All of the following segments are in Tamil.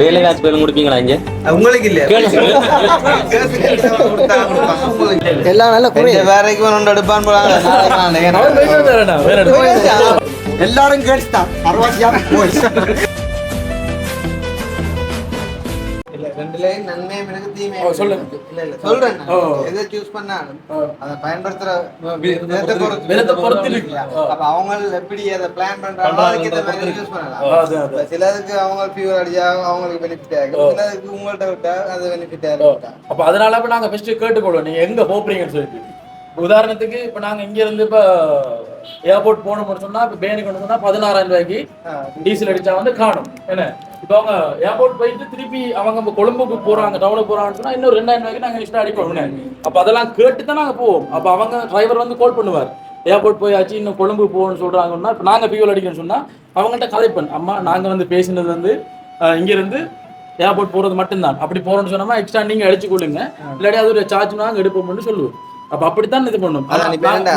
வேலை காசு பேரும் கொடுப்பீங்களா இங்க? உங்களுக்கு இல்லையா? எல்லாம் நல்ல குறை. இந்த வேலைக்கு ஒன்று எடுப்பான்னு போறாங்க. எல்லாரும் கேட்டுதான் பரவாயில்லையா? நன்மையும் இருக்கு, தீமையும் ஓ, சொல்லுங்க. இல்ல, இல்ல, சொல்றேன். எதை choose பண்ணாலும். அதை பயன்படுத்துற விதத்தை பொறுத்து. விதத்தை பொறுத்து இருக்கு. அப்ப அவங்க எப்படி அதை பிளான் பண்றாங்களோ பண்றாங்க, அதுக்கு அதை மாதிரி யூஸ். பண்ணலாம் சிலருக்கு அவங்க ஃபீவர் அடிச்சா அவங்களுக்கு பெனிஃபிட் ஆகும். சிலருக்கு உங்கள்ட்ட விட்டா அது பெனிஃபிட் ஆகும் அப்ப அதனால இப்ப நாங்க ஃபர்ஸ்ட் கேட்டுக்கொள்வோம் நீங்க எங்க போறீங்கன்னு சொல்லிட்டு உதாரணத்துக்கு இப்ப நாங்க இங்க இருந்து இப்ப ஏர்போர்ட் போகணும்னு சொன்னா இப்ப பேனுக்கு கொண்டு சொன்னா பதினாறாயிரம் ரூபாய்க்கு டீசல் அடிச்சா வந்து காணும். என்ன? இப்ப அவங்க ஏர்போர்ட் போயிட்டு திருப்பி அவங்க கொழும்புக்கு போறாங்க டவுனுக்கு போறாங்கன்னு சொன்னா இன்னும் ரெண்டாயிரம் ரூபாய்க்கு நாங்க எக்ஸ்ட்ரா அடிக்கணும் அப்ப அதெல்லாம் கேட்டு தான் நாங்க போவோம். அப்ப அவங்க டிரைவர் வந்து கால் பண்ணுவார். ஏர்போர்ட் போயாச்சு இன்னும் கொழும்பு போகணும்னு சொல்றாங்கன்னா இப்ப நாங்க பியூல் அடிக்கணும்னு சொன்னா அவங்கள்ட்ட கதைப்பேன் அம்மா நாங்க வந்து பேசினது வந்து அஹ், இங்க இருந்து ஏர்போர்ட் போறது மட்டும்தான். அப்படி போறோம்னு சொன்னா எக்ஸ்ட்ரா நீங்க அடிச்சு கொள்ளுங்க இல்லாட்டி அது ஒரு சார்ஜ் நாங்க எடுப்போம்னு சொல்லுவோம். அப்ப அப்படித்தான் இது பண்ணும்?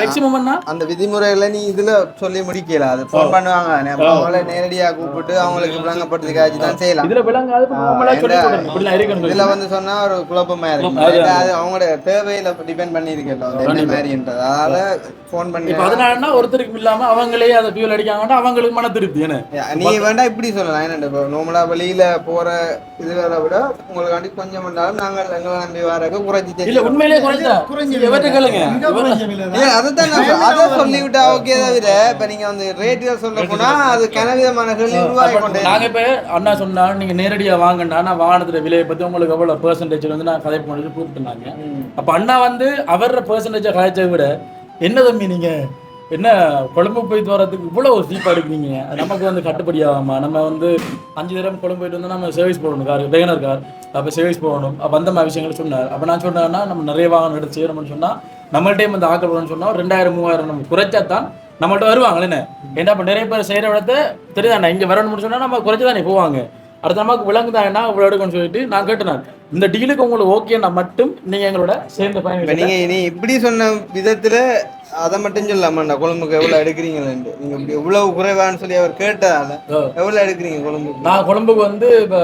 மேக்சிமம்னா அந்த விதிமுறைகளை நீ இதுல சொல்லி முடிக்கல. அது ஃபோன் பண்ணுவாங்க. அவங்கள நேரடியா கூப்பிட்டு அவங்களுக்கு விளங்கப்படுறதுக்காச்சு தான் செய்யலாம். இதுல இருக்கணும். இதுல வந்து சொன்னா ஒரு குழப்பமா இருக்கும் அது- அவங்களோட தேவையில டிபெண்ட் பண்ணி இருக்கல என்ன மாதிரின்றது அதனால ஃபோன் பண்ணி அதனாலன்னா ஒருத்தருக்கு இல்லாம அவங்களே அதை பியூல் அடிக்காங்கன்னா அவங்களுக்கு மன திருப்தி. நீ வேண்டாம் இப்படி சொல்லலாம். என்ன இப்போ நார்மலா வெளியில போற இதுகளை விட உங்களுக்காண்டி கொஞ்சம் பண்ணாலும் நாங்கள் எங்களை நம்பி வரக்கு குறைச்சி இல்ல உண்மையிலேயே குறைஞ்சா. எவர்கிட்ட கேளுங்க. அதுதான் அதை சொல்லிவிட்டா ஓகே தவிர இப்ப நீங்க வந்து ரேட்டுகள் சொல்ல போனா அது கனவிதமான உருவாகி கொண்டே நாங்க இப்ப அண்ணா சொன்னா நீங்க நேரடியா வாங்கண்டா நான் வாகனத்துல விலையை பத்தி உங்களுக்கு எவ்வளவு பெர்சன்டேஜ் வந்து நான் கதை பண்ணி கூப்பிட்டுனாங்க. அப்ப அண்ணா வந்து அவர பெர்சன்டேஜ் கதைச்சதை விட என்ன தம்பி நீங்க? என்ன கொழும்பு போயிட்டு வரதுக்கு இவ்வளவு சீப்பா எடுக்கிறீங்க அது நமக்கு வந்து கட்டுப்படி ஆகாமா நம்ம வந்து அஞ்சு தடவை கொழும்பு போயிட்டு வந்து நம்ம சர்வீஸ் போடணும். கார் வேகனர் கார் அப்ப சர்வீஸ் போகணும் அப்ப அந்த மாதிரி விஷயங்கள் சொன்னார். அப்ப நான் சொன்னேன்னா நம்ம நிறைய வாகனம் எடுத்து செய்யணும்னு சொன்னா நம்மள்ட்டே வந்து ஆக்கள் வரணும்னு சொன்னா ஒரு ரெண்டாயிரம் மூவாயிரம் நம்ம குறைச்சா தான் நம்மள்ட்ட வருவாங்க. என்ன? ஏன்னா இப்ப நிறைய பேர் செய்யற இடத்த தெரியுதாண்ணா? இங்க வரணும்னு சொன்னா நம்ம குறைச்சு தானே போவாங்க. அடுத்த நமக்கு விளங்குதாங்கன்னா இவ்வளோ எடுக்கணும்னு சொல்லிட்டு நான் கேட்டேன். இந்த டீலுக்கு உங்களுக்கு ஓகேன்னா மட்டும் நீங்க எங்களோட சேர்ந்து இப்ப பயணிக்க நீங்க நீ இப்படி சொன்ன விதத்துல அதை மட்டும் சொல்லாம கொழும்புக்கு எவ்வளவு எடுக்கிறீங்களேன்ட்டு நீங்க இப்படி எவ்வளவு குறைவான்னு சொல்லி அவர் கேட்டதால ஓ. எவ்வளவு எடுக்கிறீங்க கொழும்புக்கு? நான் கொழும்புக்கு வந்து இப்போ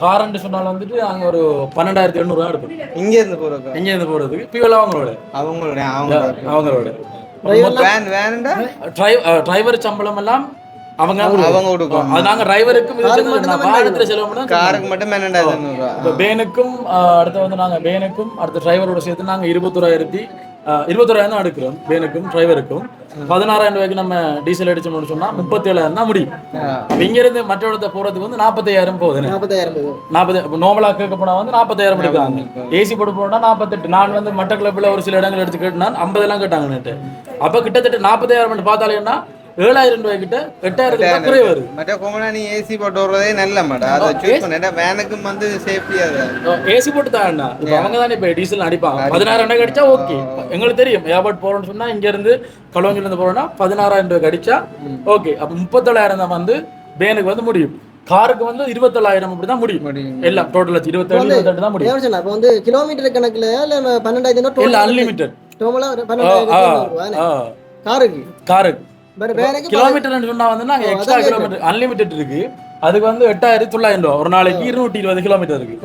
காரண்ட் சொன்னாலும் வந்துட்டு நாங்க ஒரு பன்னெண்டாயிரத்தி எண்ணூறுவா எடுப்போம். இங்க இருந்து இருந்து போறதுக்கு பியூல் அவங்களோட. அவங்களுடைய? அவங்க அவங்களோட. வேன் வேன்டா டிரைவர் சம்பளம் எல்லாம் அவங்க அவங்க கொடுக்கும் அது நாங்க டிரைவருக்கு வாகனத்துல செலவு காருக்கு மட்டும் பேனுக்கும் அடுத்து வந்து நாங்க பேனுக்கும் அடுத்த டிரைவரோட சேர்த்து நாங்க இருபத்தோராயிரத்தி ஆஹ், இருபத்தோராயிரம் தான் எடுக்கிறோம் பேனுக்கும் டிரைவருக்கும். பதினாறாயிரம் ரூபாய்க்கு நம்ம டீசல் அடிச்சோம்னு சொன்னா முப்பத்தி ஏழாயிரம் தான் முடியும். இங்க இருந்து மற்ற இடத்த போறதுக்கு வந்து நாற்பத்தையாயிரம் போகுது. நாற்பதாயிரம் போகுது நாற்பது நார்மலாக கேட்க போனா வந்து நாற்பத்தாயிரம் எடுக்கிறாங்க. ஏசி போட்டு போனா நாற்பத்தெட்டு நான் வந்து மட்ட கிளப்பில் ஒரு சில இடங்கள் எடுத்து கேட்டுனா ஐம்பதெல்லாம் கேட்டாங்க நேற்று அப்போ கிட்டத்தட்ட நாற்பத்தாயிரம் பார்த்தாலேன்னா ஏழாயிரம் ரூபாய் கிட்ட எட்டாயிரத்துக்கு தான் குறை வருது. மற்ற கோமனா நீ ஏசி போட்டு வர்றதே நல்ல மாட்டா. அதை சூஸ் பண்ண. வேனுக்கும் வந்து சேஃப்டி அது ஏசி போட்டு தான் இப்போ அவங்க தானே இப்போ டீசல் அடிப்பாங்க. பதினாயிரம் ரூபாய் அடிச்சா ஓகே எங்களுக்கு தெரியும். ஏர்போர்ட் போறோம்னு சொன்னா இங்க இருந்து கலவங்கில இருந்து போறோம்னா பதினாறாயிரம் ரூபாய் அடிச்சா ஓகே அப்போ முப்பத்தேழாயிரம் தான் வந்து வேனுக்கு வந்து முடியும். காருக்கு வந்து இருபத்தேழாயிரம் அப்படி தான் முடியும். எல்லாம் டோட்டல் இருபத்தேழு இருபத்தெட்டு தான் முடியும். இப்போ வந்து கிலோமீட்டர் கணக்குல இல்ல பன்னெண்டாயிரத்தி இல்ல அன்லிமிட்டெட் காருக்கு? காருக்கு. பட் வேலைக்கு கிலோமீட்டர் சொன்னா வந்து நாங்க எக்ஸ்ட்ரா கிலோமீட்டர் அன்லிமிட்டெட் இருக்கு. அதுக்கு வந்து எட்டாயிரத்தி தொள்ளாயிரம் ரூபா. ஒரு நாளைக்கு இருநூற்றி இருபது கிலோமீட்டர் இருக்கு.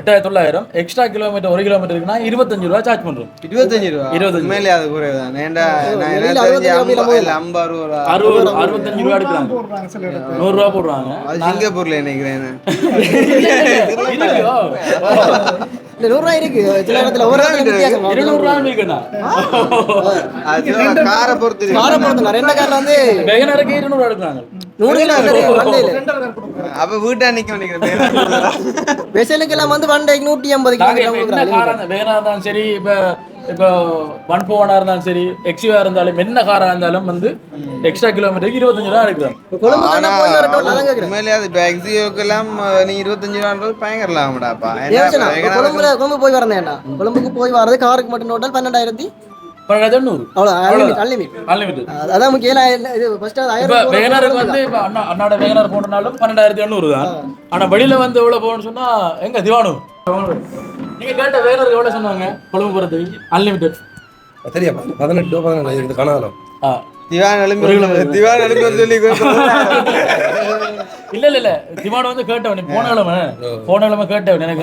எட்டாயிரத்தி தொள்ளாயிரம். எக்ஸ்ட்ரா கிலோமீட்டர் ஒரு கிலோமீட்டர் இருக்குன்னா இருபத்தஞ்சு ரூபா சார்ஜ் பண்றோம். இருபத்தஞ்சு ரூபா? இருபத்தஞ்சு. உண்மையிலே அது குறைவு தான் அறுபது அறுபத்தஞ்சு ரூபா எடுக்கிறாங்க. நூறு ரூபா போடுறாங்க. சிங்கப்பூர்ல நினைக்கிறேன் ரூபாய் இருக்கு. சில இடத்துல ஒரு இடத்துல வித்தியாசம். இருநூறு ரூபா இருக்குண்ணா அது காரை பொறுத்து இருக்கு. காரை பொறுத்து ரெண்டு கார்ல வந்து எடுக்கிறாங்க. நூறு அப்ப வீட்டா நிக்க எல்லாம் வந்து வண்டைக்கு நூற்றி ஐம்பது சரி இப்ப இப்போ ஒன் போவனா இருந்தாலும் சரி எக்ஸிவா இருந்தாலும் என்ன காரா இருந்தாலும் வந்து எக்ஸ்ட்ரா கிலோமீட்டருக்கு இருபத்தஞ்சு ரூபா கேட்குறேன் உண்மையிலே அது பேக்ஸியோக்கு எல்லாம் நீ இருபத்தஞ்சு ரூபான்றது பயங்கர லாபம்டாப்பா இப்போ கொழும்புல கொழும்பு போய் வரேன்டா கொழும்புக்கு போய் வரது காருக்கு மட்டும் டோட்டல் பன்னெண்டாயிரத்தி இப்ப இப்ப பன்னெண்டாயிரத்தி எண்ணூறு தான். ஆனா வெளியில வந்து எவ்வளவு போகணும்னு சொன்னா எங்க? திவானு நீங்க கேட்ட வேகனருக்கு எவ்வளவு சொன்னாங்க? கொழும்பு போறதுக்கு அன்லிமிட்டட் சரியா பதினெட்டு பதினெட்டு இது திவான் திவான் சொல்லி இல்ல இல்ல இல்ல. டிமாண்ட் வந்து கேட்டவன். போன கிழமை. போன கிழமை கேட்டவன். எனக்கு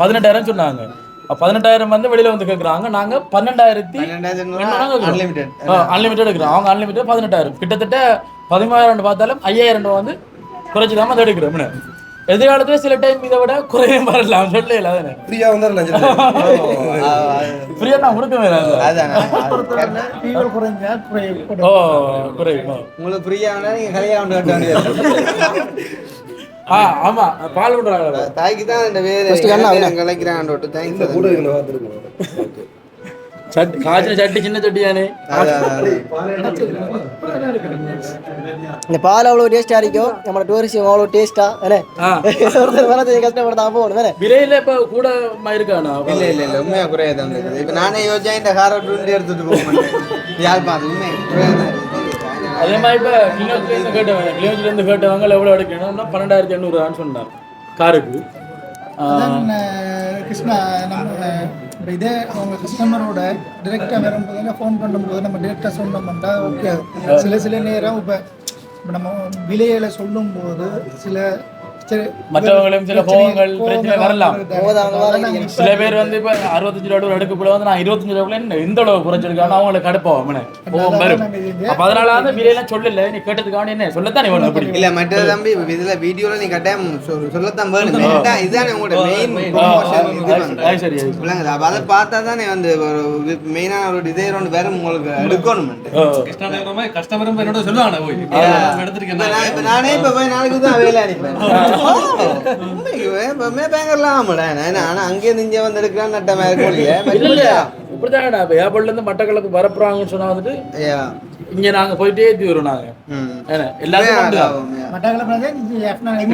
பதினெட்டாயிரம். சொன்னாங்க. பதினெட்டாயிரம் வந்து வெளியில வந்து கேக்குறாங்க. நாங்க பன்னெண்டாயிரத்தி அன்லிமிடெட் எடுக்கிறோம். அவங்க அன்லிமிட்டட் பதினெட்டாயிரம். கிட்டத்தட்ட பதிமூவாயிரம் பார்த்தாலும் ஐயாயிரம் வந்து குறைச்சி தான் வந்து எடுக்கிறோம் எதிர்காலத்துல சில டைம் இதை விட குறையும் வரலாம் சொல்லல அதானே. ஃப்ரீயா வந்துடலாம் ஃப்ரீயா நான் குறைஞ்சா குறையும் ஓ குறையும். உங்களுக்கு ஃப்ரீயா வேணா நீங்க கலையா ஒன்று கட்ட வேண்டியது ஆ ஆமா. பால் விடுறாங்க தாய்க்கு தான் இந்த வேலை? கலைக்கிறான் காய்ச்சின சட்டி சின்ன சட்டியானே இந்த பால் அவ்வளோ டேஸ்டா இருக்கும் நம்ம டூரிஸ்ட் அவ்வளோ டேஸ்டா ஆ? ஒருத்தர் வரது கஷ்டப்படுத்தா போகணும் வேற விரையில இப்ப கூட இருக்கானா? இல்ல இல்ல இல்ல. உண்மையா குறையா தான் இருக்குது. இப்ப நானே யோசிச்சா இந்த காரை டுவெண்ட்டி எடுத்துட்டு போக மாட்டேன். யாழ்ப்பாணம் உண்மை தான். அதே மாதிரி இப்ப கிளிநொச்சில இருந்து கேட்டவங்க கிளிநொச்சில இருந்து கேட்டவங்க எவ்வளவு எடுக்கணும்னா பன்னெண்டாயிரத்தி எண்ணூறுவான்னு சொன்னாங்க. காருக்கு. கிருஷ்ணா நம்ம இப்போ இதே அவங்க கஸ்டமரோட டிரெக்டாக வரும்போது ஃபோன் பண்ணும்போது நம்ம டிரெக்டாக சொன்னோம்னா ஓகே சில சில நேரம் இப்போ இப்போ நம்ம விலையில சொல்லும்போது சில மற்றவங்களும் சில கோவங்கள் பிரச்சனை வரலாம். சில பேர் வந்து இப்ப அறுபத்தஞ்சு ரூபா எடுக்கக்கூட வந்து நான் இருபத்தஞ்சு ரூபாய் என்ன இந்த அளவு குறைச்சிருக்கான்னு அவங்களுக்கு கடுப்பாகும் அவனே கோவம் வரும். அப்ப அதனால வந்து விலையெல்லாம் சொல்லல. நீ கேட்டதுக்கான என்ன? சொல்லத்தானே வேணும் அப்படி? இல்ல மற்ற தம்பி இதுல வீடியோல நீ கட்டாயம் சொல்- சொல்லத்தான் வேணும். இதுதான் உங்களோட மெயின் சரி அது சரி. விளங்குது. அப்ப அதை பார்த்தா தானே வந்து ஒரு மெயினான ஒரு டிசைர் ஒன்று வேற உங்களுக்கு எடுக்கணும் ஓ. கஸ்டமரும் என்னோட சொல்லுவாங்க போய் எடுத்திருக்கேன் இப்ப நான் இப்ப நானே இப்ப போய் நாளைக்கு தான் வேலை அனுப்பேன் உண்மைக்கு பேங்கர்லாம் ஆமாடா ஆனா அங்கே இங்க வந்து எடுக்கிறான் நட்ட மாதிரி இல்ல இல்ல இப்படிதான் இப்ப ஏர்போர்ட்ல இருந்து மட்டக்களப்பு வரப்புறாங்கன்னு சொன்னா வந்துட்டு இங்க நாங்க போயிட்டே ஏத்தி வரோம் நாங்க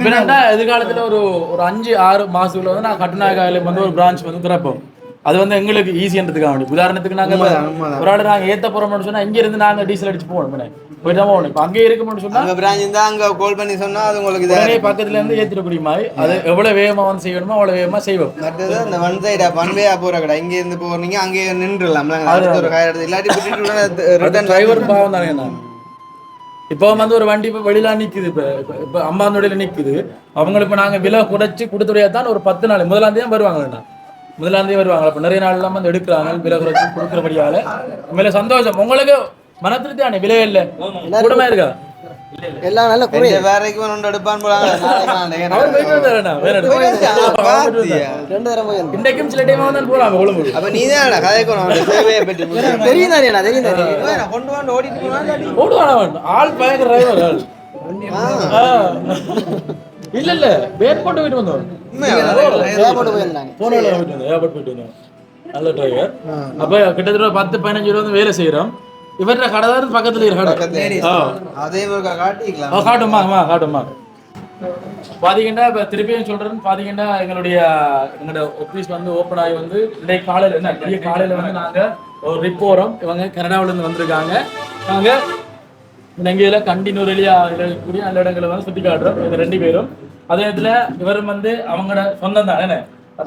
என்னன்னா எதிர்காலத்துல ஒரு ஒரு அஞ்சு ஆறு மாசத்துக்குள்ள வந்து நான் கட்டுநாயகாவில வந்து ஒரு பிரான்ச் வந்து திறப்போம். அது வந்து எங்களுக்கு ஈஸின்றதுக்காக வேண்டி. உதாரணத்துக்கு நாங்க. ஒரு ஆள் நாங்க ஏத்த போறோம்னு சொன்னா இங்க இருந்து நாங்க டீசல் அடிச்சு போகணும் என்ன. போயிட்டு போகணும். இப்ப அங்கே இருக்கணும்னு சொன்னா அங்க பிராஞ்ச் இருந்தா அங்க கால் பண்ணி சொன்னா அது உங்களுக்கு இதா உடனே இருக்கும். பக்கத்துல இருந்து ஏத்திடக்கூடிய மாதிரி அது எவ்வளவு வேகமா வந்து செய்யணுமோ அவ்வளவு வேகமா செய்வோம். மற்றது அந்த ஒன் சைடா ஒன் வேயா போற கடை. இங்க இருந்து போறீங்க அங்கே நின்றுலாம் அடுத்த ஒரு காய் எடுத்து இல்லாட்டி ரிட்டர்ன் டிரைவர் பாவம் தானே நான். இப்போ வந்து ஒரு வண்டி இப்போ வெளியில நிக்குது. இப்போ இப்போ- இப்போ அம்பாந்தோடையில நிக்குது. அவங்களுக்கு இப்போ நாங்க விலை குறைச்சி கொடுத்துடையா தான் ஒரு பத்து நாள் முதலாம் தேதி வருவாங்கண்ணா முதலாம் தேதி வருவாங்க. அப்போ நிறைய நாள் எல்லாம் வந்து எடுக்கிறாங்க. விலை குறைச்சி கொடுக்குறபடியால. உண்மையில சந்தோஷம். உங்களுக்கு மன திருப்தியானே விலை இல்லை. கூடமா இருக்கா? எல்லாம் நல்ல குறை. வேறைக்கு ஒன்று எடுப்பான். வந்தேன். இன்றைக்கும் சில டைம் வந்து போறாங்க கொழும்பு அப்ப நீ தான் கதைக்கணும் அவனுடைய சேவையை பற்றி தெரியும் தானே நான் தெரியும் தானே வேணா, கொண்டு வந்து ஓடிட்டு போனா இல்லாட்டி ஓடுவானா அவன்? ஆள் பயங்கர டிரைவர் ஆள் ஆ. இல்ல இல்ல. வேர்போட்டு போயிட்டு வந்தோம். உண்மையா? ஏர்போர்ட் போயிருந்தாங்க. போன வேலை போயிட்டு வந்தோம். ஏர்போர்ட் போயிட்டு வந்தோம். நல்ல டிரைவர் அப்ப கிட்டத்தட்ட பத்து பதினஞ்சு ரூபா வேலை செய்யறோம். இவர்கிட்ட கடை தான் பக்கத்துல இருக்கு கடை பக்கத்துல. ஆ. அதையும் ஒரு காட்டிக்கலாம். ஆ, காட்டுமா அம்மா காட்டுமா பாத்தீங்கன்னா இப்ப திருப்பியும் சொல்றேன்னு பாத்தீங்கன்னா எங்களுடைய எங்களோட ஆபீஸ் வந்து ஓப்பன் ஆகி வந்து இன்னைக்கு காலையில என்ன பெரிய காலையில வந்து நாங்க ஒரு ரிப் போறோம். இவங்க கனடாவுல இருந்து வந்திருக்காங்க. நாங்க இலங்கையில கண்டினூர் வெளியா இருக்கக்கூடிய நல்ல இடங்களை வந்து சுத்தி காட்டுறோம். இந்த ரெண்டு பேரும். அதே நேரத்துல இவரும் வந்து அவங்களோட சொந்தம் தான் என்ன?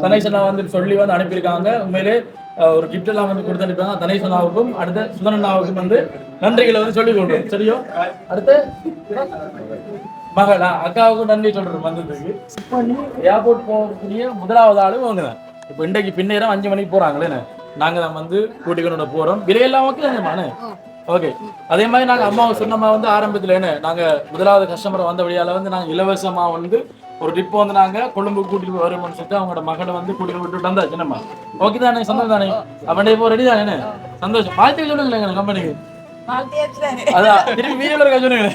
தனேசனா வந்து சொல்லி வந்து அனுப்பியிருக்காங்க. உண்மையிலே ஒரு கிஃப்ட் எல்லாம் வந்து கொடுத்து அனுப்பியிருக்காங்க. தனேஷனாவுக்கும் அடுத்த சுதனண்ணாவுக்கும் வந்து நன்றிகளை வந்து சொல்லிக் கொடுக்கும் சரியோ? அடுத்து மகளா அக்காவுக்கும் நன்றி சொல்றோம் வந்ததுக்கு. ஏர்போர்ட் போகக்கூடிய முதலாவது ஆளு அவங்க தான். இப்போ இன்றைக்கு பின்னேரம் அஞ்சு மணிக்கு போறாங்களே நாங்க தான் வந்து கூட்டிக்கொண்டு போறோம். விலையெல்லாம் ஓகே ஓகே அதே மாதிரி நாங்க அம்மாவை சொன்னமா வந்து ஆரம்பத்தில் என்ன? நாங்க முதலாவது கஸ்டமர் வந்த வழியால வந்து நாங்க இலவசமா வந்து ஒரு ட்ரிப் வந்து நாங்க கொழும்பு கூட்டிட்டு வருவோம்னு சொல்லிட்டு அவங்களோட மகளை வந்து கூட்டிட்டு விட்டுட்டு வந்தாச்சு. நம்ம ஓகே தானே? சந்தோஷம் தானே? அவன் இப்போ ரெடி தானே? சந்தோஷம். வாழ்த்துக்கள் சொல்லுங்களேன் எங்க கம்பெனிக்கு அதான் திருப்பி வீடியோல இருக்க சொல்லுங்க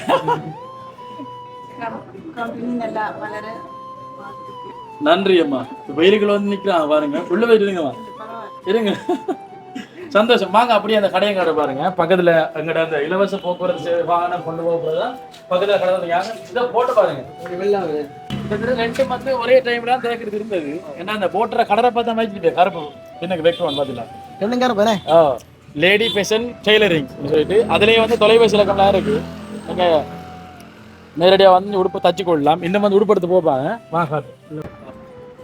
நன்றி அம்மா. வெயிலுக்குள்ள வந்து நிக்கிறான் பாருங்க. உள்ள போயிட்டு இருங்கம்மா. இருங்க. சந்தோஷம். வாங்க அப்படியே அந்த கடையை கடை பாருங்க. பக்கத்துல எங்கட அந்த இலவச போக்குவரத்து வாகனம் கொண்டு போகிறதா பக்கத்துல கடை வந்து இதை போட்டு பாருங்க. ரெண்டு மந்த் ஒரே டைம்ல தேக்கிறது இருந்தது. ஏன்னா அந்த போட்டுற கடலை பார்த்தா மாதிரி கருப்பு எனக்கு வைக்கணும் பாத்தீங்களா ரெண்டுங்கார போனே ஆ லேடி ஃபேஷன் டெய்லரிங் சொல்லிட்டு அதுலயே வந்து தொலைபேசி இலக்கம்லாம் இருக்கு. நீங்க நேரடியா வந்து உடுப்பு தச்சு கொள்ளலாம். இன்னும் வந்து உடுப்படுத்து போப்பாங்க வாங்க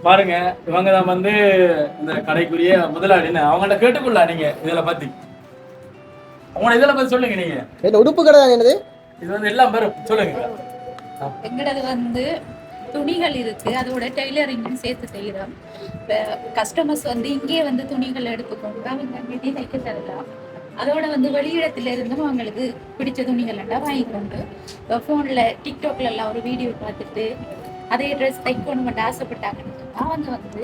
பாருங்க இவங்க தான் வந்து இந்த கடைக்குரிய முதலாளி என்ன அவங்கள்ட்ட கேட்டுக்கொள்ளலாம் நீங்க இதுல பத்தி. உங்களோட இதெல்லாம் பத்தி சொல்லுங்க நீங்க. என்ன உடுப்பு கடை தான் என்னது? இது வந்து எல்லாம் வரும் சொல்லுங்க. எங்களது வந்து துணிகள் இருக்கு. அதோட டெய்லரிங்கும் சேர்த்து செய்கிறோம் கஸ்டமர்ஸ் வந்து இங்கே வந்து துணிகள் எடுத்துக்கொண்டு அவங்க அங்கேயே தைக்க தரலாம். அதோட வந்து வெளியிடத்துல இருந்தும் அவங்களுக்கு பிடிச்ச துணிகள் எல்லாம் வாங்கிக்கொண்டு ஃபோனில் டிக்டாக்ல எல்லாம் ஒரு வீடியோ பார்த்துட்டு அதே ட்ரெஸ் தைக்கணும்னு ஆசைப்பட்டாங்கன்னு சொன்னா அவங்க வந்து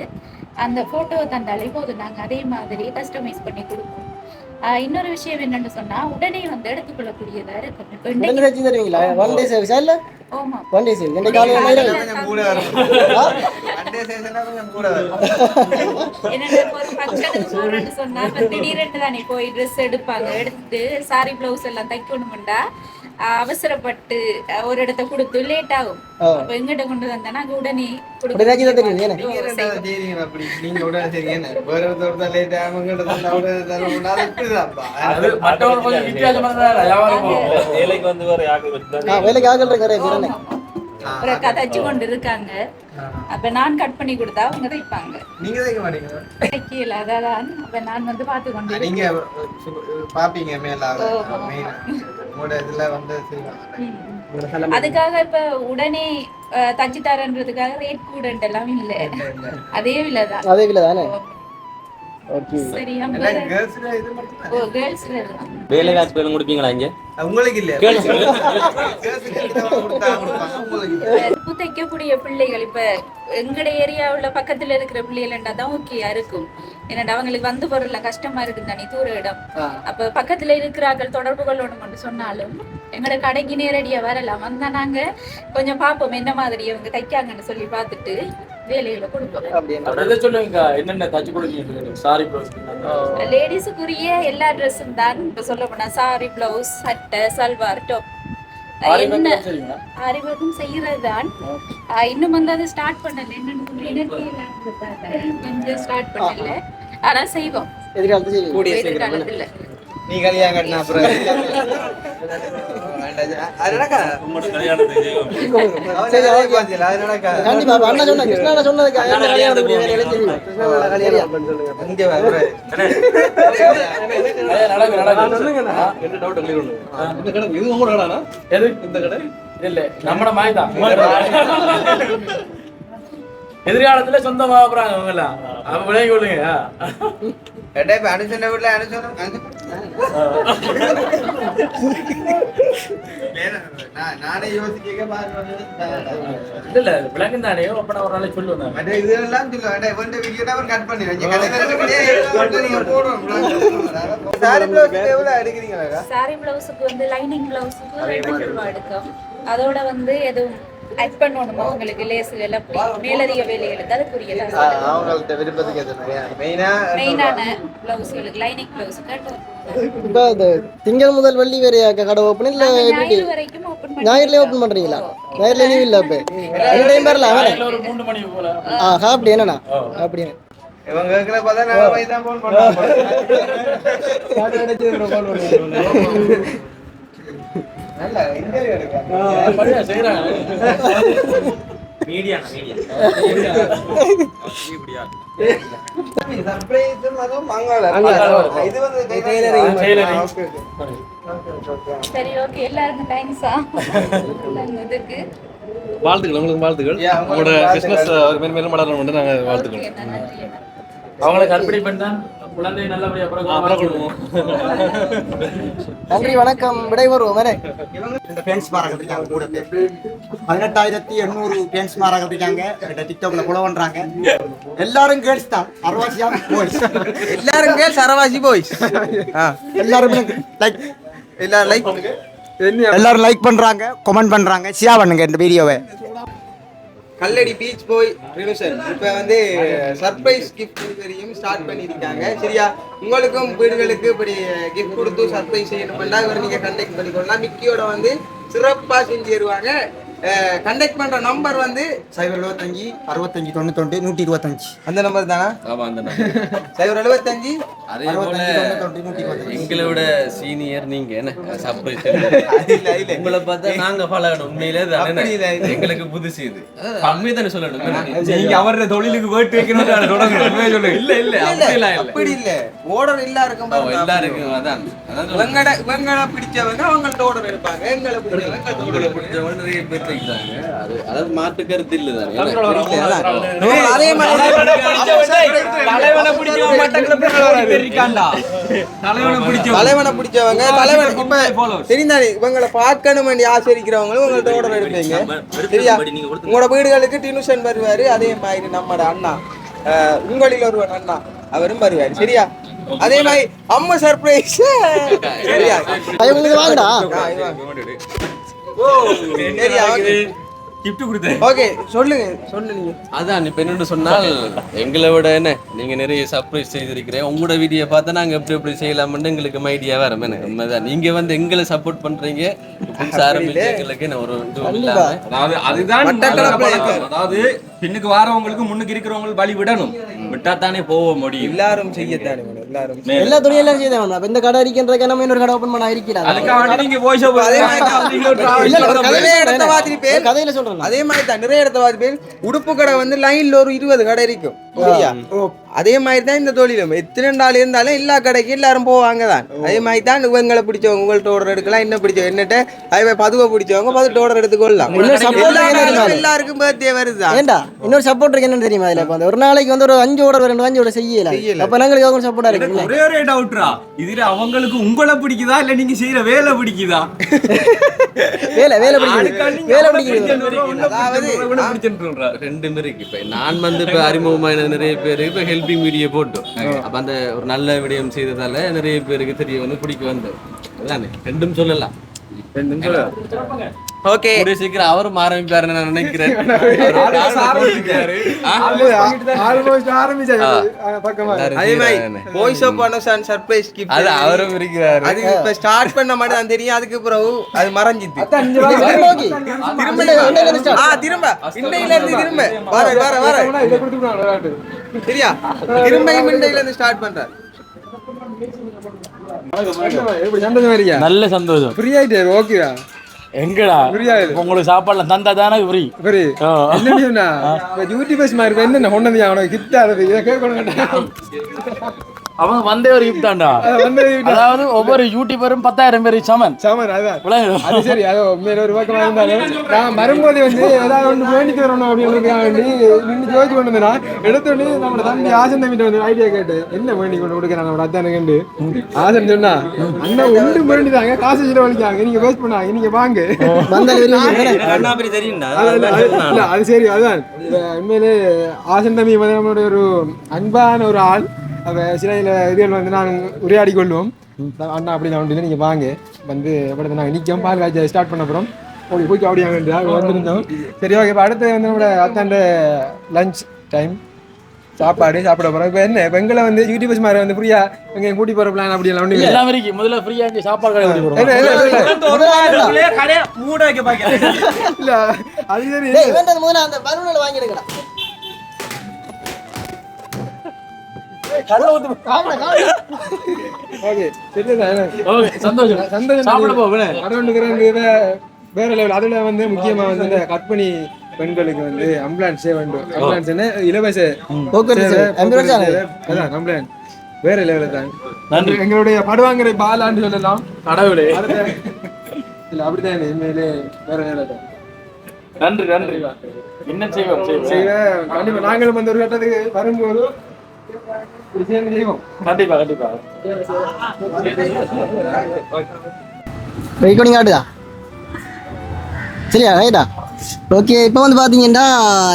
அந்த ஃபோட்டோவை தந்தாலே போதும். நாங்கள் அதே மாதிரி கஸ்டமைஸ் பண்ணி கொடுப்போம். இன்னொரு விஷயம் என்னன்னு சொன்னா உடனே வந்து எடுத்துக்கொள்ளக்கூடியதா இருக்கும் இப்ப உடனே இன்னைக்கு- வச்சு தருவீங்களா? ஒன் டே சர்வீஸா இல்ல? ஆமா. ஒன் டே சர்வீஸ் ரெண்டு காலையில் சொன்னா திடீரென்று தானே போய் ட்ரெஸ் எடுப்பாங்க. எடுத்துட்டு சாரி பிளவுஸ் எல்லாம் தைக்கணும்டா. அவசரப்பட்டு ஒரு இடத்த கொடுத்து லேட் ஆகும். அப்ப எங்கிட்ட கொண்டு வந்தா நாங்க உடனே வேலைக்கு வந்து வர யாருக்கு வச்சு ஆ வேலைக்கு ஆகல் இருக்காரு உடனே ஒரு கதைச்சு கொண்டு இருக்காங்க அப்ப நான் கட் பண்ணி கொடுத்தா அவங்க தைப்பாங்க. நீங்க தைக்க மாட்டீங்க தைக்கல அதான் அப்ப நான் வந்து பார்த்து கொண்டு நீங்க பாப்பீங்க மேல. அதுக்காக இப்ப உடனே அஹ், தச்சு தரன்றதுக்காக ரேட் கூட எல்லாம் இல்ல. அதே விலைதான். அதே விலை தானே தான் வேலை இங்க உங்களுக்கு இல்ல. தைக்கக்கூடிய பிள்ளைகள் இப்ப எங்கட ஏரியாவுல பக்கத்துல இருக்கிற பிள்ளைகள்டா தான் ஓகேயா இருக்கும். என்னடா அவங்களுக்கு வந்து பொருள்ல கஷ்டமா இருக்கு தானே தூர இடம். அப்ப பக்கத்துல இருக்கிறார்கள் தொடர்பு கொள்ளணும் சொன்னாலும் எங்கட கடைக்கு நேரடியா வரலாம். வந்தா நாங்க கொஞ்சம் பார்ப்போம் என்ன மாதிரி அவங்க தைக்காங்கன்னு சொல்லி பார்த்துட்டு வேலைகளை கொடுப்போம். அப்படியே இதை சொல்லுங்க என்னென்ன தச்சு கொடுக்கீங்க சாரி ப்ளவுஸ் லேடிஸுக்குரிய எல்லா ட்ரெஸ்ஸும் தான். இப்ப சொல்ல போனா சாரி பிளவுஸ் சட்டை சல்வார் டாப் என்ன? அறிவகம் செய்யறதுதான் இன்னும் வந்து அதை ஸ்டார்ட் பண்ணல. என்னன்னு ஸ்டார்ட் பண்ணல. ஆனா செய்வோம். எதிர்காலத்துல நீ கல்யாணம் கட்டின அப்புறம். எதிர்காலத்துல சொந்தமாக போறாங்க அவங்க எல்லாம் விலகி கொள்ளுங்க. அனுசன வீட்டுல அனுசனம் அனு- நான் நானே யோசிக்க பாருங்க இல்ல இல்ல விலங்கு தானே அப்ப நான் ஒரு நாளைக்கு சொல்லுவேன் இதெல்லாம் சொல்லுவேன் ட்ட அவர் cut பண்ணிடுவேன். சாரி blouse எவ்வளவு எடுக்கிறீங்களா சாரி பிளவுஸுக்கு வந்து லைனிங் பிளவுஸுக்கு ரெண்டு ரூபா எடுக்கும் அதோட வந்து எதுவும் ஆட் பண்ணணுமா உங்களுக்கு? லேசுகள் அப்படி மேலதிக வேலைகளுக்கு அதுக்குரிய அவங்கள்ட்ட விருப்பத்துக்கு எது மெயினா மெயினான பிளவுஸ்களுக்கு லைனிங் பிளவுஸுக்கு இப்ப இந்த திங்கள் முதல் வெள்ளி வரையா கடை ஓப்பன் இல்ல எப்படி ஞாயிறுலயே ஓப்பன் பண்றீங்களா? ஞாயிறுல லீவ் இல்ல அப்ப. ரெண்டு டைம் வரல போல. ஆ அப்படி என்னண்ணா? அப்படின்னு. இவங்க இருக்கிற பார்த்தா நான் போய் தான் போன் பண்ணுவாங்க மீடியா மீடியா. சரி ஓகே எல்லாருக்கும் தேங்க்ஸா இதுக்கு. வாழ்த்துக்கள் உங்களுக்கு வாழ்த்துக்கள். உங்களோட வாழ்த்துக்கள். பிசினஸ் மேலும் மேலும் வளரணும் வந்து நாங்க வாழ்த்துக்கள். அவங்களை கற்பிணி பண்ணான் குழந்தை நல்லபடியா நன்றி வணக்கம். விடை வருவோம் வேற இந்த ஃபேன்ஸ் மாராக்கள் இருக்காங்க கூட பதினெட்டாயிரத்தி எண்ணூறு ஃபேன்ஸ் மாராக்கள் இருக்காங்க டிக்டாக்ல பண்றாங்க. எல்லாரும் கேர்ள்ஸ் தான். அறுவாசியா பாய்ஸ் எல்லாரும் கேள் சரவாசி பாய்ஸ் எல்லாருமே லைக் எல்லாரும் லைக் எல்லாரும் லைக் பண்றாங்க கமெண்ட் பண்றாங்க. ஷேர் பண்ணுங்க இந்த வீடியோவை கல்லடி பீச் போய் ரிவிஷன் இப்போ வந்து சர்ப்ரைஸ் கிஃப்ட் டெலிவரியும் ஸ்டார்ட் பண்ணியிருக்காங்க. சரியா? உங்களுக்கும் வீடுகளுக்கு இப்படி கிஃப்ட் கொடுத்து சர்ப்ரைஸ் செய்யணும்னா இவர் நீங்கள் கண்டெக்ட் பண்ணிக்கொள்ளலாம் மிக்கியோட வந்து சிறப்பாக செஞ்சு தருவாங்க கண்டக்ட் பண்ற நம்பர் வந்து சைபர் எழுபத்தஞ்சு அறுபத்தஞ்சு தொண்ணூத்தொண்டு நூற்றி இருபத்தஞ்சு அந்த நம்பர் தானா? ஆமா அந்த சைபர் எழுபத்தஞ்சு அதே போல எங்களை விட சீனியர் நீங்க என்ன? சர்ப்ரைஸ் இல்ல இல்ல உங்களை பார்த்தா நாங்க பழகணும் உண்மையிலே. எங்களுக்கு புதுசு இது. உண்மையை தானே சொல்லணும். நீங்க அவரோட தொழிலுக்கு வேட்டு வைக்கணும் தொடங்கணும் சொல்லு. இல்ல இல்ல இல்ல. அப்படி இல்ல. ஓர்டர் இல்ல. இருக்கும் ஓ, பாருங்க. எல்லாருக்கும் அதான். இவங்கட இவங்கள பிடிச்சவங்க அவங்கள்ட்ட ஓர்டர் எடுப்பாங்க எங்களை. பிடிச்சவங்க நிறைய பேர் அது அதாவது கருத்து இல்லை அதே தலைவனை பிடிச்சவங்க தலைவன் இப்ப தெரிந்தானே இவங்களை பார்க்கணும் வேண்டி ஆசரிக்கிறவங்களும் உங்கள்ட்ட ஓர்டர் எடுப்பீங்க. சரியா? உங்களோட வீடுகளுக்கு டியூஷன் வருவாரு அதே மாதிரி நம்மட அண்ணா. அஹ், உங்களில் ஒருவன் அண்ணா. அவரும் வருவாரு. சரியா? அதே மாதிரி அம்மா சர்ப்ரைஸ் சரியா? வாங்கடா. கொடுத்தேன். ஓகே சொல்லுங்க சொல்லுங்க. அதான் இப்ப என்னன்னு சொன்னால் எங்களை விட என்ன நீங்க நிறைய சர்ப்ரைஸ் செய்திருக்கிறேன். உங்களோட வீடியோ பார்த்தா நாங்க எப்படி எப்படி செய்யலாம்னு எங்களுக்கு ஐடியா வரும் என்ன உண்மைதான். நீங்க வந்து எங்களை சப்போர்ட் பண்றீங்க. புதுசா ஆரம்பிச்சு எங்களுக்கு என்ன ஒரு இதுவும் இல்லாம. அதாவது அதுதான். அதாவது பின்னுக்கு வாரவங்களுக்கு முன்னுக்கு இருக்கிறவங்களுக்கு பலி விடணும். விட்டா தானே போக முடியும். எல்லாரும் செய்யத்தானே எல்லாரும். எல்லா துணியும் எல்லாம் செய்ய வேணும் அப்ப இந்த கடை இருக்கின்றதுக்கு நம்ம இன்னொரு கடை ஓபன் பண்ண இருக்கிறாங்க அதுக்காக நீங்க அதே மாதிரி இடத்த பார்த்துட்டு பேர். கதையில சொல்றேன் நான். அதே மாதிரி தான் நிறைய இடத்த பேர். உடுப்பு கடை வந்து லைன்ல ஒரு இருபது கடை இருக்கும். சரியா அதே மாதிரி தான் இந்த தொழிலும். எத்தனை நாள் இருந்தாலும் எல்லா கடைக்கும் எல்லாரும் போவாங்க தான். அதே மாதிரி தான் இவங்களை பிடிச்சவங்க உங்கள்ட்ட ஆர்டர் எடுக்கலாம். என்ன பிடிச்சவங்க என்னட்ட? அதே மாதிரி பதுவை பிடிச்சவங்க பதுட்டு ஆர்டர் எடுத்துக்கொள்ளலாம்? எல்லாருக்கும் பர்த்டே வருதுதான் ஏண்டா? இன்னொரு சப்போர்ட் இருக்கு என்னன்னு தெரியுமா அந்த ஒரு நாளைக்கு வந்து ஒரு அஞ்சு ஓட ரெண்டு அஞ்சு ஓட செய்யல. அப்ப நாங்களுக்கு அவங்க சப்போர்ட்டா இருக்கு ஒரே ஒரே டவுட்ரா இதுல அவங்களுக்கு உங்களை பிடிக்குதா? இல்ல நீங்க செய்யற வேலை பிடிக்குதா? வேலை வேலை பிடிக்குது. வேலை பிடிக்குது. அதாவது. ரெண்டுமே இருக்கு. இப்ப நான் வந்து இப்ப அறிமுகமான நிறைய பேருக்கு இப்ப ஹெல்பிங் வீடியோ போட்டோம் அப்ப அந்த ஒரு நல்ல விடயம் செய்ததால நிறைய பேருக்கு தெரிய வந்து பிடிக்க வந்தது அதானே? ரெண்டும் சொல்லலாம். ஓகே. கூடிய சீக்கிரம் அவரும் ஆரம்பிப்பாருன்னு நான் நினைக்கிறேன். அதே வாய்ஸ் ஆஃப் அனோசான் சர்ப்ரைஸ் அது கிஃப்ட் அவரும் இருக்கிறாரு அது இப்ப ஸ்டார்ட் பண்ண மட்டும் தான் தெரியும். அதுக்கு பிறகு அது நோக்கி திரும்ப ஆ திரும்ப. இண்டையில இருந்து திரும்ப. வர வர வர. சரியா? திரும்ப இண்டையில இருந்து ஸ்டார்ட் பண்றார். நல்ல சந்தோஷம் ஃப்ரீ ஆயிட்டு ஓகேடா எங்கடா புரியாது. உங்களுக்கு சாப்பாடுல தந்தா தானே ஃப்ரீ ஃப்ரீ என்ன சொன்னா இப்ப யூடியூபர்ஸ் மாதிரி என்ன கொண்டு அவனுக்கு கிட்ட அதை இதை அவங்க வந்தே ஒரு வந்து அதாவது ஒவ்வொரு யூடியூபரும் பத்தாயிரம் பேர் சமன். சாமன் அதான். அது சரி அது ஒரு பக்கமா இருந்தாலும் நான் வரும்போது வந்து ஏதாவது ஒன்று வேண்டிட்டு வரணும் அப்படின்றதுக்காக வேண்டி நின்று ஜோதிச்சு கொண்டு வந்தேன் எடுத்த உடனே நம்ம தம்பி ஆசன் தம்பிட்ட வந்து ஐடியா கேட்டு என்ன வேண்டி கொண்டு கொடுக்குறாங்க நம்ம அத்தானுக்கு ஆசன் சொன்னா அண்ணன் ஒன்று வேண்டிதாங்க காசு செலவழிக்காங்க நீங்க வேஸ்ட் பண்ணாங்க நீங்க வாங்க. அண்ணா அது- சரி அதான் இப்ப உண்மையிலே ஆசன் தம்பி நம்மளுடைய ஒரு அன்பான ஒரு ஆள். அப்ப சில இதுல இதுகள் வந்து நான் உரையாடி கொள்வோம் அண்ணா அப்படி நான் வந்து நீங்க வாங்க. வந்து எப்படி நாங்கள் நிற்கும் பால் காய்ச்சல் ஸ்டார்ட் பண்ண அப்புறம் ஓடி போய் அப்படியா வந்திருந்தோம். சரி ஓகே இப்போ அடுத்து வந்து நம்மளோட அத்தாண்ட லஞ்ச் டைம் சாப்பாடு சாப்பிட போறோம். இப்போ என்ன? இப்போ எங்களை வந்து யூடியூபர்ஸ் மாதிரி வந்து ஃப்ரீயா எங்க கூட்டி போற பிளான் அப்படி எல்லாம் இல்லை? எல்லாம் இருக்கு முதல்ல ஃப்ரீயா இங்க சாப்பாடு கடை ஓடி இல்ல, இல்ல, இல்ல, அது சரி இவன் முதல்ல அந்த பலூனில் வாங்கி எடுக்கடா ஓகே சரிதான் ஓகே சந்தோஷம். சந்தோஷம் சாப்பிட போ விடு. அடவண்டுக்கிறது வேற லெவல் அதுல வந்து முக்கியமா வந்து இந்த கற்பனை பெண்களுக்கு வந்து அம்புலன்ஸே வேண்டும். அம்புலன்ஸ் என்ன? இலவச. அதான் அம்புலன்ஸ் வேற லெவலில் தான். நன்றி. எங்களுடைய படுவாங்கிற பாலான்னு சொல்லலாம். கடவுளே. இல்ல அப்படிதான் உண்மையிலே வேற லெவலில் தான். நன்றி நன்றி. என்ன செய்வோம் செய்வோம்? செய்வ கண்டிப்பா நாங்களும் வந்து ஒரு கட்டத்துக்கு வரும்போது கண்டிப்பா கண்டிப்பா. ரெக்கார்டிங் ஆட்டுதா சரியா ரைட்டா ஓகே இப்போ வந்து பார்த்தீங்கன்னா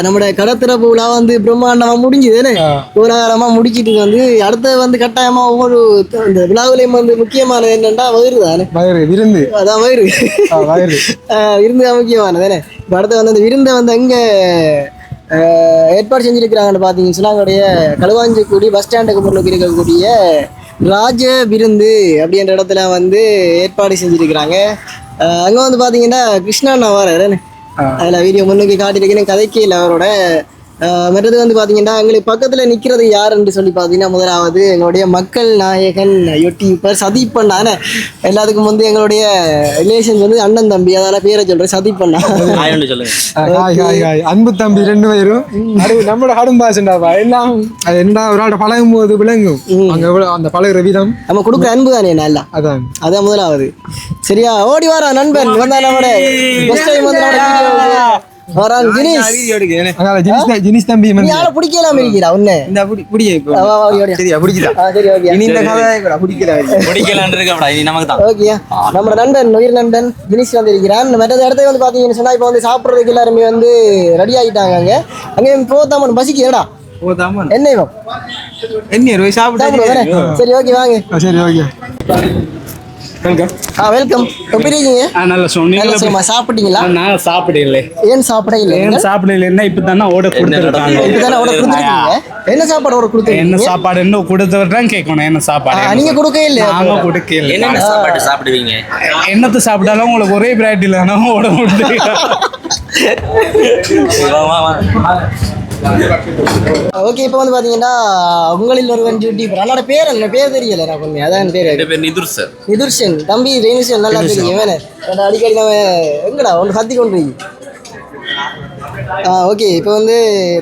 நம்மளோட கடத்திறப்பு விழா வந்து பிரம்மாண்டமாக முடிஞ்சுதுன்னு கோலாகலமாக முடிச்சிட்டு வந்து அடுத்து வந்து கட்டாயமாக ஒவ்வொரு இந்த விழாவிலையும் வந்து முக்கியமானது என்னன்னா வயிறு தானே வயிறு விருந்து. அதான் வயிறு. விருந்து தான் முக்கியமானது தானே? இப்போ அடுத்து வந்து அந்த விருந்தை வந்து எங்கே ஏற்பாடு செஞ்சுருக்கிறாங்கன்னு பார்த்தீங்கன்னு அங்களுடைய களுவாஞ்சிக்குடி பஸ் ஸ்டாண்டுக்கு பொருளுக்கு இருக்கக்கூடிய ராஜ விருந்து அப்படின்ற இடத்துல வந்து ஏற்பாடு செஞ்சுருக்கிறாங்க. அங்கே வந்து பார்த்தீங்கன்னா கிருஷ்ணா அண்ணா வர அதில் வீடியோ முன்னுக்கு காட்டியிருக்கேன். கதைக்கையில் அவரோட மற்றது வந்து பார்த்தீங்கன்னா எங்களுக்கு பக்கத்தில் நிற்கிறது யாருன்னு சொல்லி பார்த்தீங்கன்னா முதலாவது எங்களுடைய மக்கள் நாயகன் யூடியூபர் சதீப்பண்ணா என்ன? எல்லாத்துக்கும் வந்து எங்களுடைய ரிலேஷன் வந்து அண்ணன் தம்பி அதால பேரை சொல்கிறேன் ஹாய் ஹாய் அன்பு தம்பி ரெண்டு பேரும். அது நம்மளோட கடும் பாசண்டாப்பா எல்லாம் அது என்ன ஒரு ஆள்கிட்ட பழகும் போது விளங்கும். அங்க அந்த பழகுற விதம்? நம்ம கொடுக்குற அன்பு தானே நல்லா அதான். அதான் முதலாவது. சரியா? ஓடி வாரா நண்பன். வந்தா நம்மட வரான் ஜினிஸ் ஜினிஸ் ஜினிஸ் தம்பி ஆளை பிடிக்கலாம் இருக்கிறா உன்ன? இந்த புடி புடிய இப்போ. சரியா சரி ஓகே இனி இந்த கதை கூட பிடிக்கல. முடிக்கலான் இருக்கா இனி நமக்கு தான். ஓகே நம்ம நண்பன் உயிர் நண்பன் வந்திருக்கிறான். மற்றது இடத்துல வந்து பார்த்தீங்கன்னு சொன்னா இப்போ வந்து சாப்பிட்றதுக்கு எல்லாருமே வந்து ரெடி ஆகிட்டாங்க அங்கே. அங்கே போதாமன் பசிக்கு ஏடா போதாம என்ன என்ன? சாப்பிட்டு சரி ஓகே வாங்க. சரி ஓகே. ஆ வெல்கம் எப்படி இருக்கீங்க? நல்ல சொன்னீங்க நல்ல சும்மா. சாப்பிட்டீங்களா? நான் சாப்பிடல ஏன் சாப்பிட இல்லை ஏன் சாப்பிடல என்ன இப்ப தானே ஓட கொடுத்துருக்காங்க? இப்பதானே order கொடுத்துருக்கீங்க? என்ன சாப்பாடு order என்ன சாப்பாடு என்ன கொடுத்தவர்தான் கேட்கணும். என்ன சாப்பாடு ஆ, நீங்க கொடுக்கவே இல்லையா? நாங்க கொடுக்கல என்னென்ன சாப்பாடு சாப்பிடுவீங்க? என்னத்தை சாப்பிட்டாலும் உங்களுக்கு ஒரே இல்லைன்னா முடியும் வா, வா, வா. ஓகே இப்போ வந்து பாத்தீங்கன்னா உங்களில் ஒருவன் டியூட்டி அண்ணோட பேர் என்ன? பேர் தெரியல நான் கொஞ்சம் அதான் பேர். பேர் நிதுர் சார் நிதுர்ஷன் தம்பி ரெயினிஷன் நல்லா தெரியும். வேணே அடிக்கடி நம்ம எங்கடா ஒன்று கத்தி கொண்டு. ஆ ஓகே இப்போ வந்து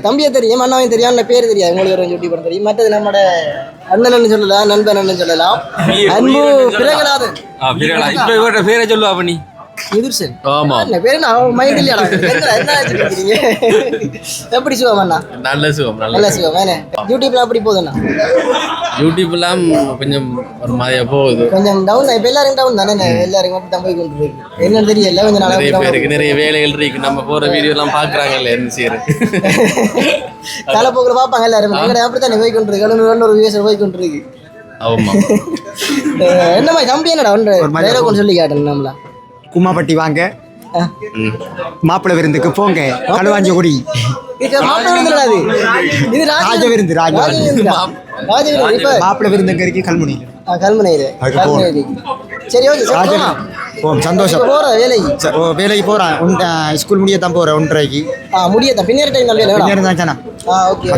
தம்பியை தெரியும் அண்ணாவையும் தெரியும் அண்ணன் பேர் தெரியாது. உங்களுக்கு ஒரு டியூட்டி பண்ண தெரியும். மற்றது நம்மட அண்ணன் சொல்லலாம் நண்பன் அண்ணன் சொல்லலாம் அன்பு பிரகலாதன். இப்ப இவரோட பேரை சொல்லுவா பண்ணி ஆமா. பேர் மைண்ட் என்ன? வச்சுருக்கீங்க எப்படி சிவம் அண்ணா? நல்ல சுகம் நல்ல நல்ல சிவம் வேணே யூடியூப்ல அப்படி போகுதுண்ணா யூடியூப் எல்லாம் கொஞ்சம் ஒரு மாதிரியா போகுது. கொஞ்சம் டவுன் இப்போ எல்லாரும் டவுன் தானே? எல்லாரும் மட்டும் தான் போய் கொண்டு இருக்கு. என்னன்னு தெரியல கொஞ்சம் நிறைய நாளாக பேருக்கு நிறைய வேலைகள் இருக்கு. நம்ம போற வீடியோ எல்லாம் பாக்குறாங்கல்ல என்ன செய்யறது? காலப்போக்கில் பார்ப்பாங்க எல்லாரும். எங்கடா அப்படித்தானே போய் கொண்டு இருக்கு? ரெண்டு ஒரு வியூஸ் போய் கொண்டு இருக்கு. ஆமா. என்ன மாதிரி தம்பி என்னடா? ஒன்று சொல்லி கேட்டேன் நம்மள. கும்மாப்பட்டி வாங்க. மாப்பிள்ளை விருந்துக்கு போங்க. களுவாஞ்சி குடி இது மாப்பிள்ளை விருந்துடா இது இது ராஜ விருந்து, ராஜ ராஜ விருந்து. மாப்பிள்ளை விருந்துங்க இருக்கு கல்முனையில். சரி ஓகே ராஜ ஓ சந்தோஷம். போகிற வேலைக்கு வேலைக்கு போகிறேன் ஸ்கூல் முடிய தான் போகிறேன் ஒன்றரைக்கு. ஆ முடியத்தான். பின்னேற டைம் தான் பின்னாடி தான் தானே ஆ ஓகே.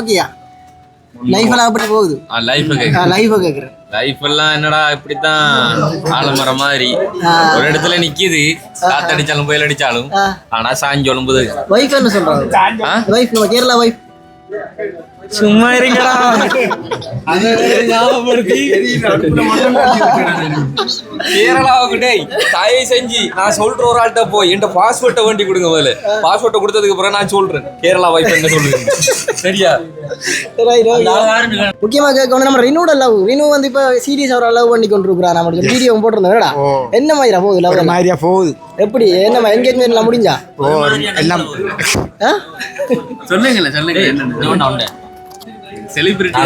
ஓகேயா லைஃப் எல்லாம் அப்படி போகுது? லைஃப் லைஃபை எல்லாம் என்னடா இப்படித்தான் ஆலமரம் மாதிரி. ஒரு இடத்துல நிக்குது. காத்தடிச்சாலும் புயல் அடிச்சாலும். ஆனா சாஞ்சு ஒழும்புது. வைஃப் என்ன சொல்றாங்க? வைஃப் நம்ம கேரளா வைஃப் சும்மா இருக்கடா கேரளாவுக்கு டேய் தயவு செஞ்சு நான் சொல்ற ஒரு ஆள்கிட்ட போய் என் பாஸ்போர்ட்டை வண்டி கொடுங்க முதல்ல. பாஸ்போர்ட்டை கொடுத்ததுக்கு அப்புறம் நான் சொல்றேன். கேரளா வைஃப் என்ன சொல்றேன் சரியா. முக்கியமா கேட்கணும் நம்ம ரினோட லவ் ரினு வந்து இப்ப சீரியஸ் அவர் லவ் பண்ணி கொண்டு இருக்கிறா நம்ம வீடியோ போட்டிருந்தோம்டா என்ன மாதிரியா போகுது லவ் மாதிரியா போகுது. எப்படி? என்ன என்கேஜ்மெண்ட் எல்லாம் முடிஞ்சா? எல்லாம்? சொல்லுங்களேன் சொல்லுங்க. செலிபிரிட்டி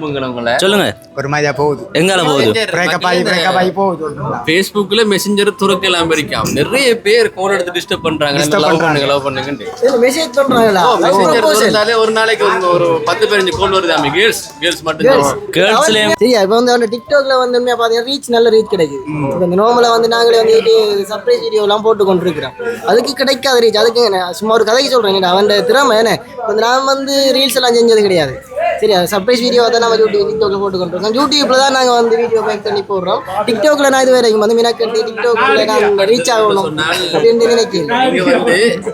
உங்களை சொல்லுங்க. ஒரு மாதிரியா போகுது எங்கால போகுது பிரேக்கப் ஆகி பிரேக்கப் ஆகி போகுது ஃபேஸ்புக்ல மெசஞ்சர் துறக்கலாம் இருக்காம் நிறைய பேர் கோல் எடுத்து டிஸ்டர்ப் பண்றாங்க லவ். பண்ணுங்க லவ் பண்ணுங்கன்னு இல்ல மெசேஜ் பண்றாங்களா மெசஞ்சர். திறந்தாலே ஒரு நாளைக்கு ஒரு- பத்து பதினஞ்சு கோல் வருதாமே கேர்ள்ஸ் கேர்ள்ஸ் மட்டும் கேர்ள்ஸ்லயும் சரியா இப்போ வந்து அவன் டிக்டாக்ல வந்து உண்மையா பாத்தீங்கன்னா ரீச் நல்ல ரீச் கிடைக்குது இப்போ இந்த நார்மலா வந்து நாங்களே வந்து சர்ப்ரைஸ் வீடியோ எல்லாம் போட்டு கொண்டிருக்கிறோம் அதுக்கு கிடைக்காத ரீச் அதுக்கு நான் சும்மா ஒரு கதைக்கு சொல்றேன் அவன் திறமை என்ன நான் வந்து ரீல்ஸ் எல்லாம் செஞ்சது கிடையாது சரியா? சர்ப்ரைஸ் வீடியோ தான் நம்ம யூடியூப் டிக்டாக்ல போட்டு கொண்டிருக்கோம் யூடியூப்ல தான் நாங்க வந்து வீடியோ மேக் பண்ணி போடுறோம். டிக்டாக்ல நான் இது வரைக்கும் வந்து மினக்கட்டி டிக்டாக்ல நான் ரீச் ஆகணும் அப்படின்னு நினைக்கிறேன்.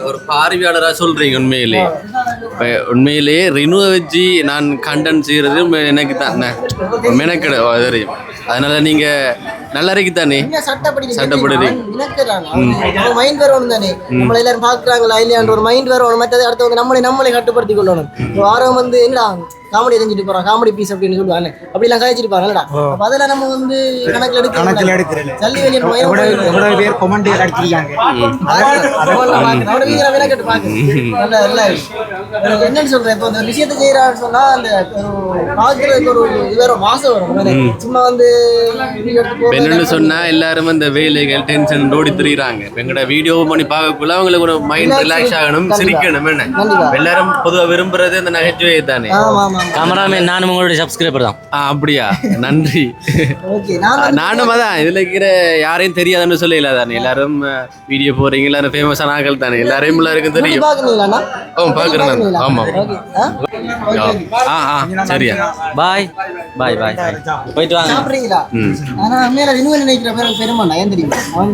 ஒரு பார்வையாளரா சொல்றீங்க உண்மையிலே. இப்ப உண்மையிலே ரினுவை வச்சு நான் கண்டன் செய்யறது எனக்கு தான். மெனக்கெடு தெரியும் அதனால நீங்க நல்லா இருக்கு தானே? என்ன சட்டப்படி. மைண்ட் வரணும் தானே? நம்மள எல்லாரும் பாக்குறாங்களா இல்லையான்ற ஒரு மைண்ட் வரணும் மற்றது அடுத்தவங்க நம்மளை நம்மளை கட்டுப்படுத்தி கொள்ளணும். வாரம் வந்து என்னடா? காமெடி செஞ்சுட்டு போறோம் காமெடி பீஸ் அப்படின்னு சொல்லுவாங்க அப்படி எல்லாம் கழிச்சிருப்பாங்கடா அப்ப அதெல்லாம் நம்ம வந்து கணக்குல எடுக்க கணக்குல எடுக்கிறேன் சல்லி வெளியே எவ்வளவு பேர் கொமெண்ட் அடிச்சிருக்காங்க. என்னன்னு சொல்றேன் இப்போ இந்த விஷயத்தை செய்யறான்னு சொன்னா அந்த பாக்குறதுக்கு ஒரு இது வேற மாசம் வரும் சும்மா வந்து போடுறது சொன்னா எல்லாரும் இந்த வேலைகள் டென்ஷன் ஓடி திரியுறாங்க. எங்கட வீடியோ பண்ணி பார்க்கக்குள்ள அவங்களுக்கு ஒரு மைண்ட் ரிலாக்ஸ் ஆகணும் சிரிக்கணும் என்ன. எல்லாரும் பொதுவா விரும்புறது அந்த நகைச்சுவை தானே. ஆமா ஆமா. கேமராமேன் நானும் உங்களுடைய சப்ஸ்கிரைபர் தான். ஆ அப்படியா? நன்றி. ஓகே நான் வந்து- நானும் அதான் இதுல இருக்கிற யாரையும் தெரியாதுன்னு சொல்லல தானே எல்லாரும் வீடியோ போறீங்க எல்லாரும் ஃபேமஸான ஆட்கள் தானே. எல்லாரையும் எல்லாருக்கும் தெரியும். ஓ பாக்குறேன் நான். பாக்குறீங்களா? ஆமா. ஓகே. ஆ? ஆ சரியா. பாய் பாய் பாய் போயிட்டு வாங்க. சாப்பிடுறீங்களா? மேல இன்னும் நினைக்கிற பேர் பெருமாண்டா ஏன் தெரியுமா? அவன்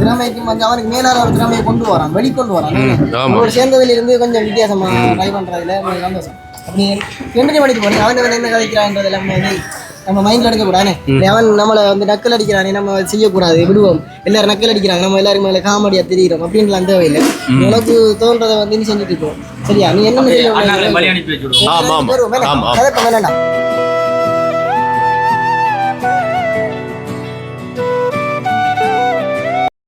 திறமைக்கு வந்து அவனுக்கு மேலான ஒரு திறமையை கொண்டு வரான் வெளிக்கொண்டு வரான். அவனோட சேர்ந்ததுல இருந்து கொஞ்சம் வித்தியாசமா ட்ரை பண்றதுல சந்தோஷம். அப்படி கண்டினியூ பண்ணிட்டு போறேன் அவன் என்ன கதைக்கிறான்றது எல்லாமே நம்ம மைண்ட்ல எடுக்க கூடாது அவன் நம்மளை வந்து நக்கல் அடிக்கிறானே நம்ம செய்யக்கூடாது விடுவோம். எல்லாரும் நக்கல் அடிக்கிறாங்க நம்ம எல்லாரும் மேல காமெடியா தெரிகிறோம் அப்படின்லாம் தேவையில்லை. உனக்கு தோன்றதை வந்து நீ செஞ்சுட்டு இருக்கோம் சரியா? நீ என்ன செய்ய வேண்டாம்.